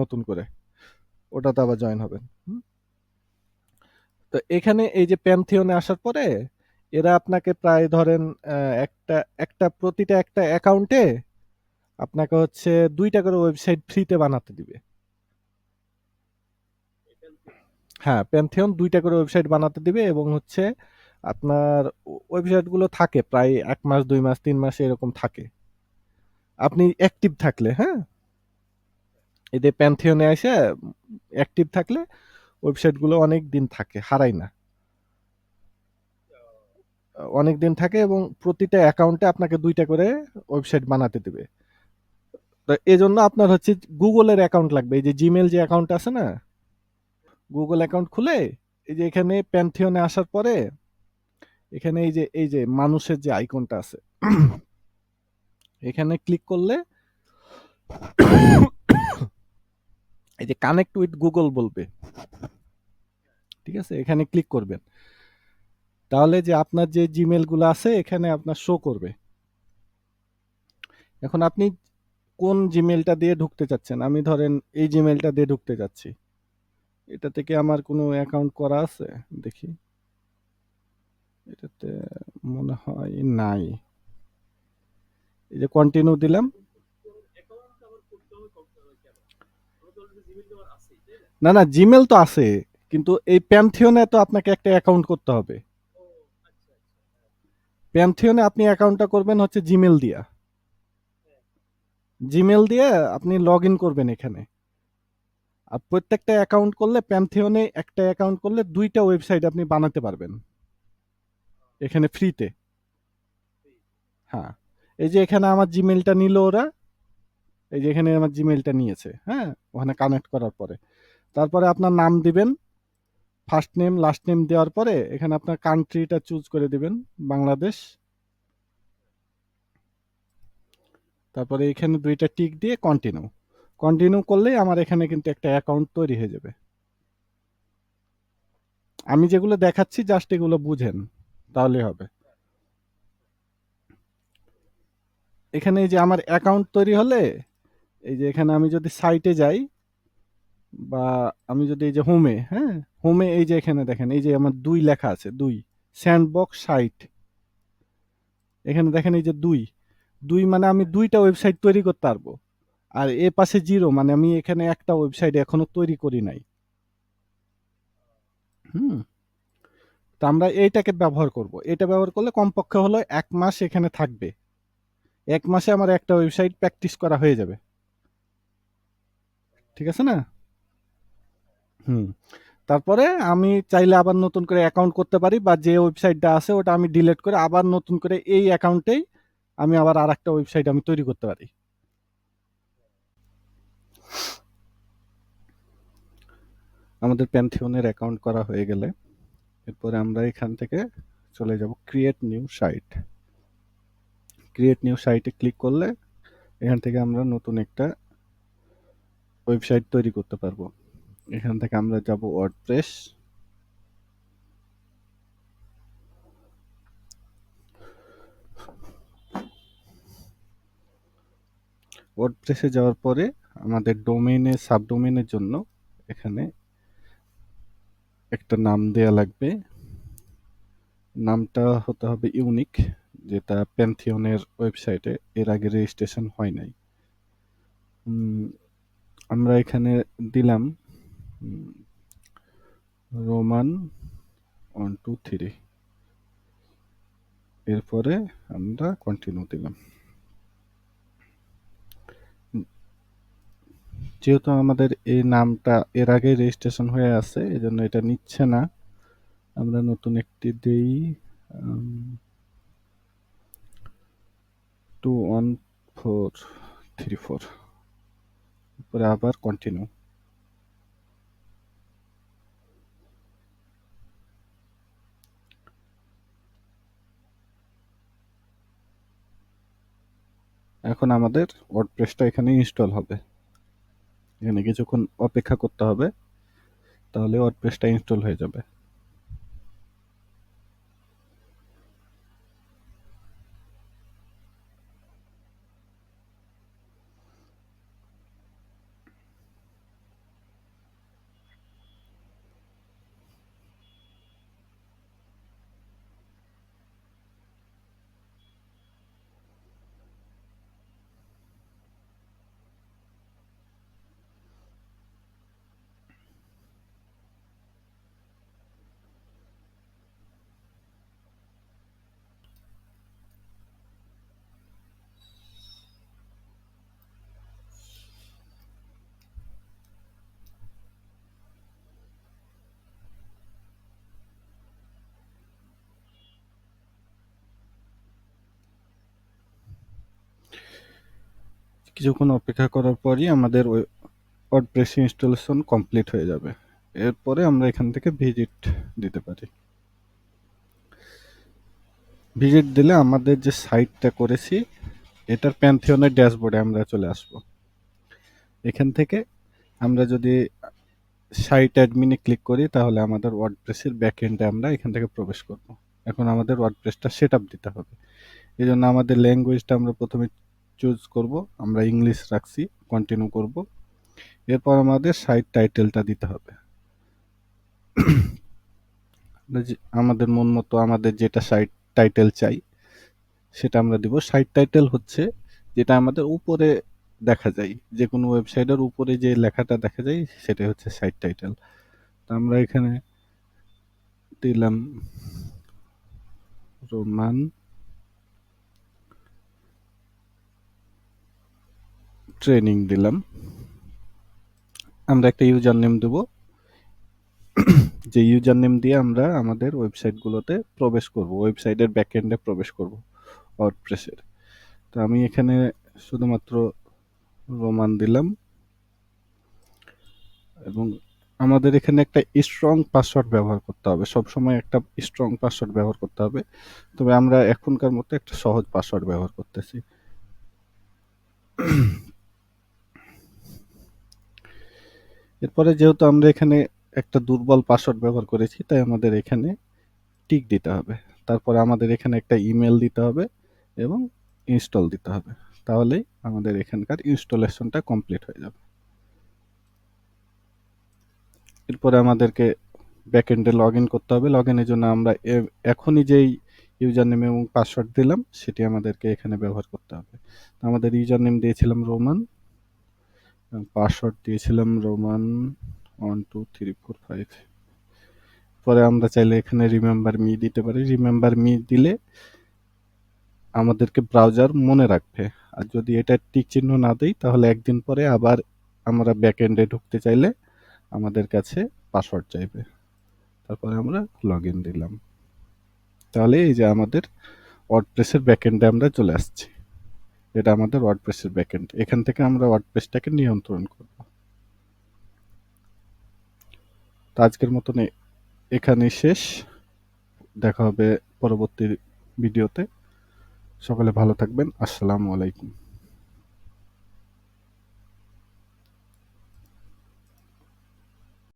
নতুন করে। ওটাতে আবার জয়েন হবেন? তো এখানে এই যে প্যান্থিয়নে আসার পরে এরা আপনাকে প্রায় ধরেন একটা একটা প্রতিটা একটা অ্যাকাউন্টে আপনাকে হচ্ছে দুইটা করে ওয়েবসাইট ফ্রিতে বানাতে দিবে। হ্যাঁ প্যান্থিয়ন দুইটা করে ওয়েবসাইট বানাতে দিবে এবং হচ্ছে আপনার ওয়েবসাইটগুলো থাকে, প্রায় এক মাস, দুই মাস, তিন মাস এরকম থাকে। আপনি অ্যাক্টিভ থাকলে হ্যাঁ? এদের প্যান্থিয়নে এসে অ্যাক্টিভ থাকলে ওয়েবসাইটগুলো অনেক দিন থাকে, হারায় না। অনেক দিন থাকে এবং প্রতিটা অ্যাকাউন্টে আপনাকে দুইটা করে ওয়েবসাইট বানাতে দেবে। তো এই জন্য আপনার হচ্ছে গুগলের অ্যাকাউন্ট লাগবে, এই যে জিমেল যে অ্যাকাউন্ট আছে না গুগল অ্যাকাউন্ট খুলে, এই যে এখানে প্যান্থিয়নে আসার পরে, এখানে এই যে এই যে মানুষের যে আইকনটা আছে, এখানে ক্লিক করলে এই যে কানেক্ট উইথ গুগল বলবে। ঠিক আছে? এখানে ক্লিক করবেন। তাহলে যে আপনার যে জিমেলগুলো আছে, এখানে আপনার শো করবে। এখন আপনি কোন জিমেলটা দিয়ে ঢুকতে চাচ্ছেন? আমি ধরেন এই জিমেলটা দিয়ে ঢুকতে চাচ্ছি এটা থেকে আমার কোনো অ্যাকাউন্ট করা আছে? দেখি। এটাতে মনে হয় নাই। এই যে কন্টিনিউ দিলাম। না? না জিমেল তো আছে কিন্তু এই প্যান্থিয়নে তো আপনাকে একটা অ্যাকাউন্ট করতে হবে। প্যান্থিয়নে আপনি অ্যাকাউন্টটা করবেন হচ্ছে জিমেল দিয়া। জিমেল দিয়ে আপনি লগ ইন করবেন এখানে। আর প্রত্যেকটা অ্যাকাউন্ট করলে প্যান্থিয়নে একটা অ্যাকাউন্ট করলে দুইটা ওয়েবসাইট আপনি বানাতে পারবেন। এখানে ফ্রিতে হ্যাঁ। এই যে এখানে আমার জিমেলটা নিল ওরা এই যে এখানে আমার জিমেলটা নিয়েছে হ্যাঁ? ওখানে কানেক্ট করার পরে। তারপরে আপনার নাম দিবেন ফার্স্ট নেম লাস্ট নেম দেওয়ার পরে এখানে আপনার কান্ট্রিটা চুজ করে দিবেন, বাংলাদেশ। তারপরে এখানে দুইটা টিক দিয়ে কন্টিনিউ কন্টিনিউ করলেই আমার এখানে কিন্তু একটা অ্যাকাউন্ট তৈরি হয়ে যাবে। আমি যেগুলো দেখাচ্ছি জাস্ট এগুলো বুঝেন, তাহলে হবে। এখানে যে আমার অ্যাকাউন্ট তৈরি হলে এই যে এখানে আমি যদি সাইটে যাই, বা আমি যদি এই যে হোমে হ্যাঁ? হোমে এই যে এখানে দেখেন, এই যে আমার দুই লেখা আছে, দুই। স্যান্ডবক্স সাইট এখানে দেখেন এই যে দুই। দুই মানে আমি দুইটা ওয়েবসাইট তৈরি করতে পারব। আর এ পাশে জিরো মানে আমি এখানে একটা ওয়েবসাইট এখনও তৈরি করি নাই। হুম? তো আমরা এইটাকে ব্যবহার করব। এটা ব্যবহার করলে কমপক্ষে হলো এক মাস এখানে থাকবে। এক মাসে আমার একটা ওয়েবসাইট প্র্যাকটিস করা হয়ে যাবে। ঠিক আছে না? হুম। তারপরে আমি চাইলে আবার নতুন করে অ্যাকাউন্ট করতে পারি বা যে ওয়েবসাইটটা আছে ওটা আমি ডিলিট করে আবার নতুন করে এই অ্যাকাউন্টেই আমি আবার আর একটা ওয়েবসাইট আমি তৈরি করতে পারি। আমাদের প্যান্থিওনের অ্যাকাউন্ট করা হয়ে গেলে এরপরে আমরা এখান থেকে চলে যাব create new site create new সাইটে ক্লিক করলে এখান থেকে আমরা নতুন একটা ওয়েবসাইট তৈরি করতে পারব। এখান থেকে আমরা যাব ওয়ার্ডপ্রেস ওয়ার্ডপ্রেসে যাওয়ার পরে আমাদের ডোমেইনে সাবডোমেইনের জন্য এখানে একটা নাম দেয়া লাগবে। নামটা হতে হবে ইউনিক যেটা প্যান্থিয়নের ওয়েবসাইটে এর আগে রেজিস্ট্রেশন হয় নাই। আমরা এখানে দিলাম রোমান ওয়ান টু থ্রি এরপরে আমরা কন্টিনিউ দিলাম। যেহেতু আমাদের এই নামটা এর আগে রেজিস্ট্রেশন হয়ে আছে, এজন্য এটা নিচ্ছে না। আমরা নতুন একটি দেই two one four three four পরে আবার কন্টিনিউ এখন আমাদের ওয়ার্ডপ্রেসটা এখানে ইনস্টল হবে। এখানে কিছুক্ষণ অপেক্ষা করতে হবে, তাহলে ওয়ার্ডপ্রেসটা ইনস্টল হয়ে যাবে। কিছুক্ষণ অপেক্ষা করার পরই আমাদের ওই ওয়ার্ডপ্রেস ইনস্টলেশন কমপ্লিট হয়ে যাবে। এরপরে আমরা এখান থেকে ভিজিট দিতে পারি। ভিজিট দিলে আমাদের যে সাইটটা করেছি, এটার প্যান্থিয়নের ড্যাশবোর্ডে আমরা চলে আসব। এখান থেকে আমরা যদি সাইট অ্যাডমিনে ক্লিক করি, তাহলে আমাদের ওয়ার্ডপ্রেসের ব্যাক এন্ডে আমরা এখান থেকে প্রবেশ করব। এখন আমাদের ওয়ার্ডপ্রেসটা সেট আপ দিতে হবে। এই জন্য আমাদের ল্যাঙ্গুয়েজটা আমরা প্রথমে চুজ করব, আমরা ইংলিশ রাখছি কন্টিনিউ করব। এরপর আমাদের সাইট টাইটেলটা দিতে হবে। আমাদের মন মতো আমাদের যেটা সাইট টাইটেল চাই, সেটা আমরা দিব। সাইট টাইটেল হচ্ছে যেটা আমাদের উপরে দেখা যায়, যে কোনো ওয়েবসাইটের উপরে যে লেখাটা দেখা যায়, সেটাই হচ্ছে সাইট টাইটেল তো আমরা এখানে দিলাম রোমান ট্রেনিং দিলাম। আমরা একটা ইউজার নেম দেব। যে ইউজার নেম দিয়ে আমরা আমাদের ওয়েবসাইটগুলোতে প্রবেশ করব। ওয়েবসাইটের ব্যাকএন্ডে প্রবেশ করব ওয়ার্ডপ্রেসের তো আমি এখানে শুধুমাত্র রোমান দিলাম। এবং আমাদের এখানে একটা স্ট্রং পাসওয়ার্ড ব্যবহার করতে হবে। সব সময় একটা স্ট্রং পাসওয়ার্ড ব্যবহার করতে হবে। তবে আমরা এখনকার মতো একটা সহজ পাসওয়ার্ড ব্যবহার করতেছি। এরপরে যেহেতু আমরা এখানে একটা দুর্বল পাসওয়ার্ড ব্যবহার করেছি, তাই আমাদের এখানে টিক দিতে হবে। তারপরে আমাদের এখানে একটা ইমেল দিতে হবে এবং ইনস্টল দিতে হবে। তাহলেই আমাদের এখানকার ইনস্টলেশনটা কমপ্লিট হয়ে যাবে। এরপরে আমাদেরকে ব্যাকএন্ডে লগ ইন করতে হবে। লগ ইনের জন্য আমরা এখনই যেই ইউজার নেম এবং পাসওয়ার্ড দিলাম, সেটি আমাদেরকে এখানে ব্যবহার করতে হবে। আমাদের ইউজার নেম দিয়েছিলাম রোমান। পাসওয়ার্ড দিয়েছিলাম Roman one two three four five পরে আমরা চাইলে এখানে রিমেম্বার মি দিতে পারি। রিমেম্বার মি দিলে আমাদেরকে ব্রাউজার মনে রাখবে। আর যদি এটা টিক চিহ্ন না দেই, তাহলে একদিন পরে আবার আমরা ব্যাকএন্ডে ঢুকতে চাইলে আমাদের কাছে পাসওয়ার্ড চাইবে। তারপরে আমরা লগ দিলাম। তাহলে এই যে আমাদের ওয়ার্ডপ্রেসের ব্যাকএন্ডে আমরা চলে আসছি। এটা আমাদের ওয়ার্ডপ্রেসের ব্যাকএন্ড এখান থেকে আমরা ওয়ার্ডপ্রেসটাকে নিয়ন্ত্রণ করব। তো আজকের মতন এখানেই শেষ। দেখা হবে পরবর্তী ভিডিওতে। সকলে ভালো থাকবেন। আসসালামু আলাইকুম।